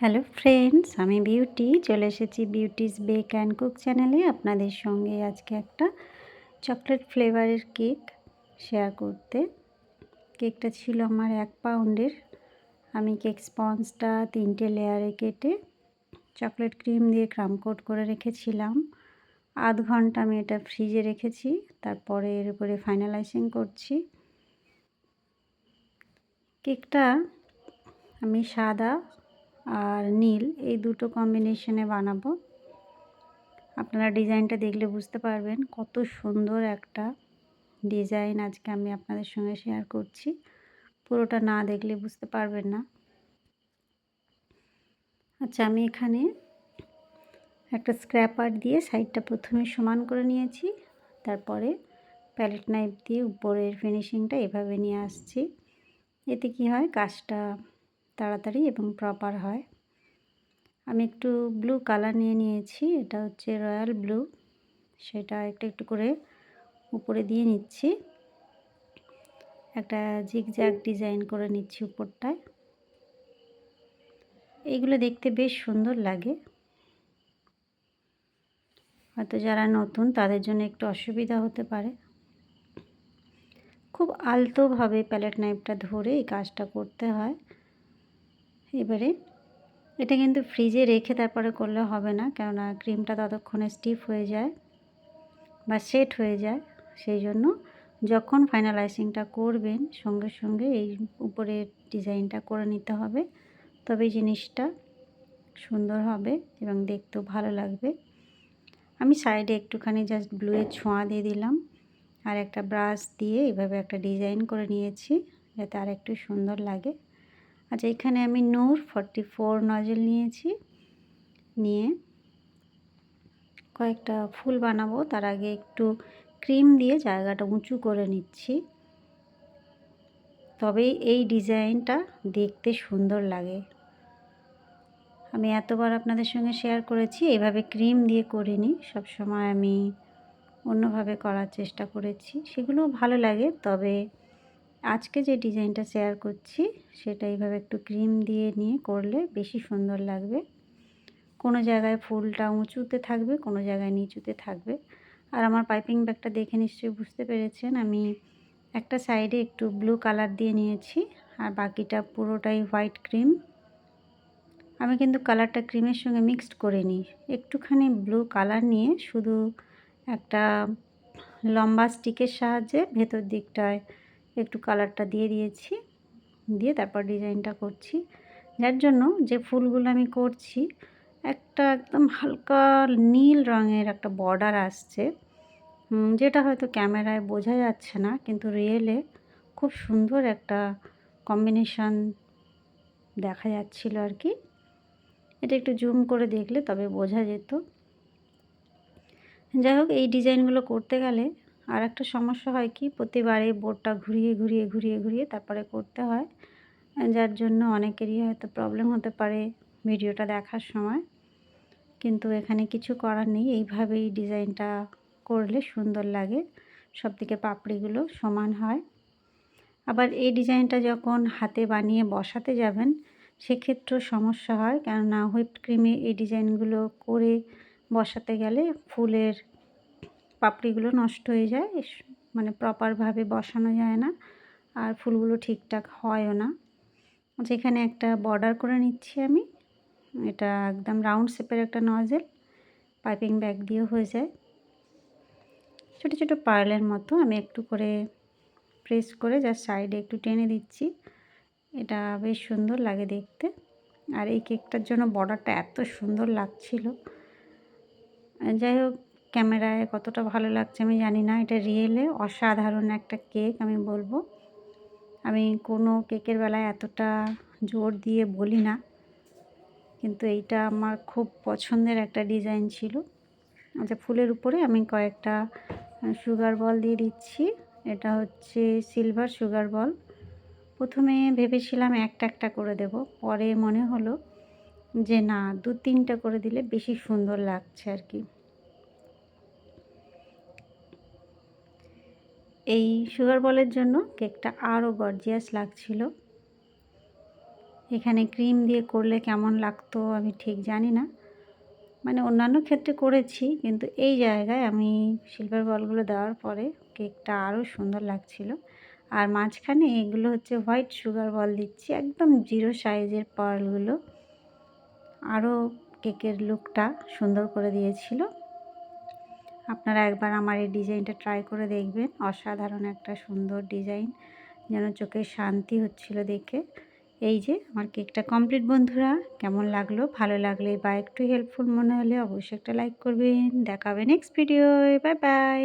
Hello friends, আমি beauty. চলে এসেছি বিউটিস বেক অ্যান্ড কুক চ্যানেলে। আপনাদের সঙ্গে আজকে একটা চকলেট ফ্লেভারের কেক শেয়ার করতে। কেকটা ছিল আমার এক পাউন্ডের। আমি কেক স্পঞ্জটা তিনটে লেয়ারে কেটে চকলেট ক্রিম দিয়ে ক্রাম কোট করে রেখেছিলাম। আধ ঘণ্টা আমি এটা ফ্রিজে রেখেছি। তারপরে এর উপরে ফাইনালাইজিং করছি। কেকটা আমি সাদা আর নীল, এই দুটো কম্বিনেশনে বানাবো। আপনারা ডিজাইনটা দেখলে বুঝতে পারবেন কত সুন্দর একটা ডিজাইন আজকে আমি আপনাদের সঙ্গে শেয়ার করছি। পুরোটা না দেখলে বুঝতে পারবেন না। আচ্ছা আমি এখানে একটা স্ক্র্যাপার দিয়ে সাইডটা প্রথমে সমান করে নিয়েছি। তারপরে প্যালেট নাইফ দিয়ে উপরের ফিনিশিংটা এভাবে নিয়ে আসছি। এতে কি হয়? কাজটা তাড়াতাড়ি এবং প্রপার হয়। আমি একটু ব্লু কালার নিয়ে নিয়েছি, এটা হচ্ছে রয়্যাল ব্লু সেটা একটু একটু করে উপরে দিয়ে নিচ্ছি। একটা জিগজ্যাগ ডিজাইন করে নিচ্ছি উপরটায়। এইগুলো দেখতে বেশ সুন্দর লাগে। হয়তো যারা নতুন, তাদের জন্য একটু অসুবিধা হতে পারে। খুব আলতোভাবে প্যালেট নাইফটা ধরে এই কাজটা করতে হয়। এবারে এটা কিন্তু ফ্রিজে রেখে তারপরে করলে হবে না, কেননা ক্রিমটা ততক্ষণে স্টিফ হয়ে যায় বা সেট হয়ে যায়। সেই জন্য যখন ফাইনালাইজিংটা করবেন, সঙ্গে সঙ্গে এই উপরের ডিজাইনটা করে নিতে হবে। তবে জিনিসটা সুন্দর হবে এবং দেখতেও ভালো লাগবে। আমি সাইডে একটুখানি জাস্ট ব্লুয়ের ছোঁয়া দিয়ে দিলাম আর একটা ব্রাশ দিয়ে এভাবে একটা ডিজাইন করে নিয়েছি যাতে আর একটু সুন্দর লাগে। আচ্ছা এখানে আমি নূর ফর্টি ফোর নজল নিয়েছি। নিয়ে কয়েকটা ফুল বানাবো, তার আগে একটু ক্রিম দিয়ে জায়গাটা উঁচু করে নিচ্ছি। তবেই এই ডিজাইনটা দেখতে সুন্দর লাগে। আমি এতবার আপনাদের সঙ্গে শেয়ার করেছি এইভাবে ক্রিম দিয়ে করিনি। সবসময় আমি অন্যভাবে করার চেষ্টা করেছি। সেগুলোও ভালো লাগে, তবে আজকে যে ডিজাইনটা শেয়ার করছি, সেটা এইভাবে একটু ক্রিম দিয়ে নিয়ে করলে বেশি সুন্দর লাগবে। কোনো জায়গায় ফুলটা উঁচুতে থাকবে, কোনো জায়গায় নিচুতে থাকবে। আর আমার পাইপিং ব্যাগটা দেখে নিশ্চয়ই বুঝতে পেরেছেন, আমি একটা সাইডে একটু ব্লু কালার দিয়ে নিয়েছি, আর বাকিটা পুরোটাই হোয়াইট ক্রিম। আমি কিন্তু কালারটা ক্রিমের সঙ্গে মিক্সড করে নিই। একটুখানি ব্লু কালার নিয়ে শুধু একটা লম্বা স্টিকের সাহায্যে ভেতর দিকটায় একটু কালারটা দিয়ে দিয়েছি, দিয়ে তারপর ডিজাইনটা করছি। যার জন্য যে ফুলগুলো আমি করছি, একটা একদম হালকা নীল রঙের একটা বর্ডার আসছে। যেটা হয়তো ক্যামেরায় বোঝা যাচ্ছে না, কিন্তু রিয়েলে খুব সুন্দর একটা কম্বিনেশান দেখা যাচ্ছিল আর কি। এটা একটু জুম করে দেখলে তবে বোঝা যেত। যাই হোক, এই ডিজাইনগুলো করতে গেলে আর একটা সমস্যা হয় কি, প্রতিবারে বোর্ডটা ঘুরিয়ে ঘুরিয়ে ঘুরিয়ে ঘুরিয়ে তারপরে করতে হয়। যার জন্য অনেকেরই হয়তো প্রবলেম হতে পারে ভিডিওটা দেখার সময়। কিন্তু এখানে কিছু করার নেই। এইভাবেই ডিজাইনটা করলে সুন্দর লাগে। সব থেকে পাপড়িগুলো সমান হয়। আবার এই ডিজাইনটা যখন হাতে বানিয়ে বসাতে যাবেন, সেক্ষেত্রেও সমস্যা হয়। কেননা হুইপ ক্রিমে এই ডিজাইনগুলো করে বসাতে গেলে ফুলের পাপড়িগুলো নষ্ট হয়ে যায় মানে প্রপারভাবে বসানো যায় না আর ফুলগুলো ঠিকঠাক হয়ও না। যেখানে একটা বর্ডার করে নিচ্ছি আমি, এটা একদম রাউন্ড শেপের একটা নজেল পাইপিং ব্যাগ দিয়েও হয়ে যায়। ছোটো ছোটো পার্লের মতো আমি একটু করে প্রেস করে যার সাইডে একটু টেনে দিচ্ছি। এটা বেশ সুন্দর লাগে দেখতে। আর এই কেকটার জন্য বর্ডারটা এত সুন্দর লাগছিল। যাই হোক ক্যামেরায় কতটা ভালো লাগছে আমি জানি না। এটা রিয়েলে অসাধারণ একটা কেক আমি বলব। আমি কোনো কেকের বেলায় এতটা জোর দিয়ে বলি না। কিন্তু এইটা আমার খুব পছন্দের একটা ডিজাইন ছিল। আচ্ছা ফুলের উপরে আমি কয়েকটা সুগার বল দিয়ে দিচ্ছি। এটা হচ্ছে সিলভার সুগার বল প্রথমে ভেবেছিলাম একটা একটা করে দেব। পরে মনে হলো যে না দু তিনটা করে দিলে বেশি সুন্দর লাগছে আর কি। এই সুগার বলের জন্য কেকটা আরও গর্জিয়াস লাগছিল। এখানে ক্রিম দিয়ে করলে কেমন লাগতো আমি ঠিক জানি না। মানে অন্যান্য ক্ষেত্রে করেছি, কিন্তু এই জায়গায় আমি সিলভার বলগুলো দেওয়ার পরে কেকটা আরও সুন্দর লাগছিল। আর মাঝখানে এগুলো হচ্ছে হোয়াইট সুগার বল দিচ্ছি, একদম জিরো সাইজের পার্লগুলো আরও কেকের লুকটা সুন্দর করে দিয়েছিল। আপনারা একবার আমার এই ডিজাইনটা ট্রাই করে দেখবেন। অসাধারণ একটা সুন্দর ডিজাইন। যেন চোখে শান্তি হচ্ছিল দেখে। এই যে আমার কেকটা কমপ্লিট বন্ধুরা, কেমন লাগল? ভালো লাগলে বা একটু হেল্পফুল মনে হলে অবশ্যই একটা লাইক করবেন। দেখাবেন নেক্সট ভিডিও বাই বাই